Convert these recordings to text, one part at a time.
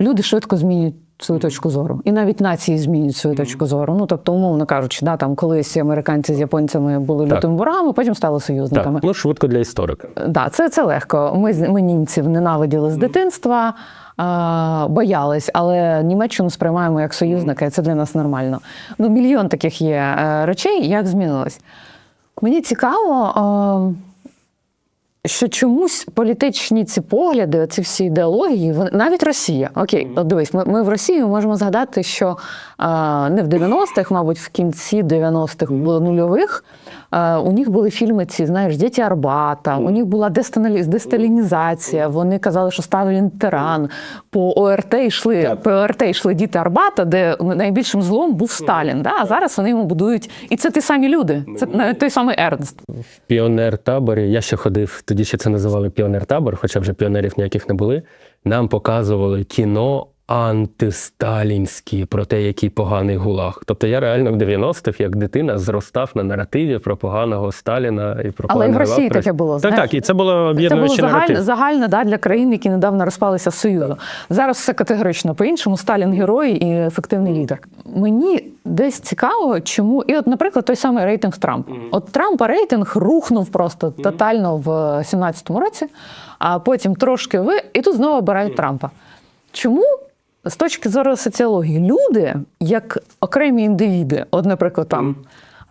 люди швидко змінюють свою точку зору. І навіть нації змінюють свою точку зору. Ну тобто, умовно кажучи, да, там колись американці з японцями були Так. лютими ворогами, потім стали союзниками. Так, ну швидко для історика. Да, це, це легко. Ми, ми німців ненавиділи з дитинства, боялись, але Німеччину сприймаємо як союзника, і це для нас нормально. Ну, мільйон таких є е, речей, як змінилось. Мені цікаво, е, що чомусь політичні ці погляди, ці всі ідеології, вони- навіть Росія. Окей, от дивись, ми, ми в Росії можемо згадати, що е, не в 90-х, мабуть, в кінці 90-х, було нульових. е, У них були фільми ці, знаєш, Діти Арбата, у них була десталі- десталінізація. Вони казали, що Сталін тиран. По ОРТ йшли, по ОРТ йшли діти Арбата, де найбільшим злом був Сталін. Да? А зараз вони йому будують. І це ті самі люди. Це навіть той самий Ернст. В піонер-таборі, я ще ходив, тоді ще це називали піонер-табор, хоча вже піонерів ніяких не були. Нам показували кіно антисталінські про те, який поганий гулаг. Тобто я реально в 90-х, як дитина, зростав на наративі про поганого Сталіна і про Але і в Росії таке було, Так, знаєш. так, і це було Це було загальне, наратив. загальне да, для країн, які недавно розпалися з Союзу. Зараз все категорично по-іншому. Сталін герой і ефективний лідер. Мені десь цікаво, чому. І, от, наприклад, той самий рейтинг Трампа. От Трампа рейтинг рухнув просто тотально в 17-му році, а потім трошки ви, і тут знову обирають Трампа. Чому? З точки зору соціології, люди, як окремі індивіди, от, наприклад, там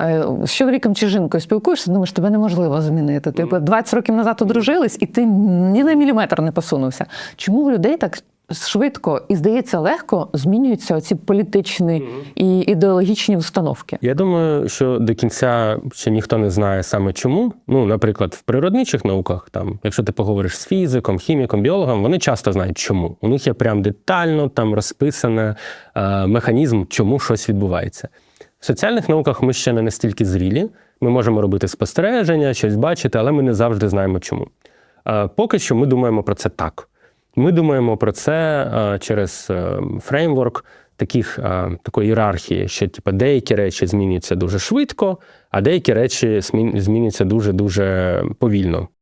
е, з чоловіком чи жінкою спілкуєшся, думаєш, тебе неможливо змінити. Типу, 20 років назад одружились, і ти ні на міліметр не посунувся. Чому у людей так швидко і здається легко змінюються оці політичні і ідеологічні установки? Я думаю, що до кінця ще ніхто не знає саме чому. Ну, наприклад, в природничих науках, там, якщо ти поговориш з фізиком, хіміком, біологом, вони часто знають, чому. У них є прям детально там розписане е, механізм, чому щось відбувається. В соціальних науках ми ще не настільки зрілі. Ми можемо робити спостереження, щось бачити, але ми не завжди знаємо чому. Е, поки що ми думаємо про це так. Ми думаємо про це е, через е, фреймворк таких, е, такої ієрархії, що типу, деякі речі змінюються дуже швидко, а деякі речі змін- змінюються дуже-дуже повільно.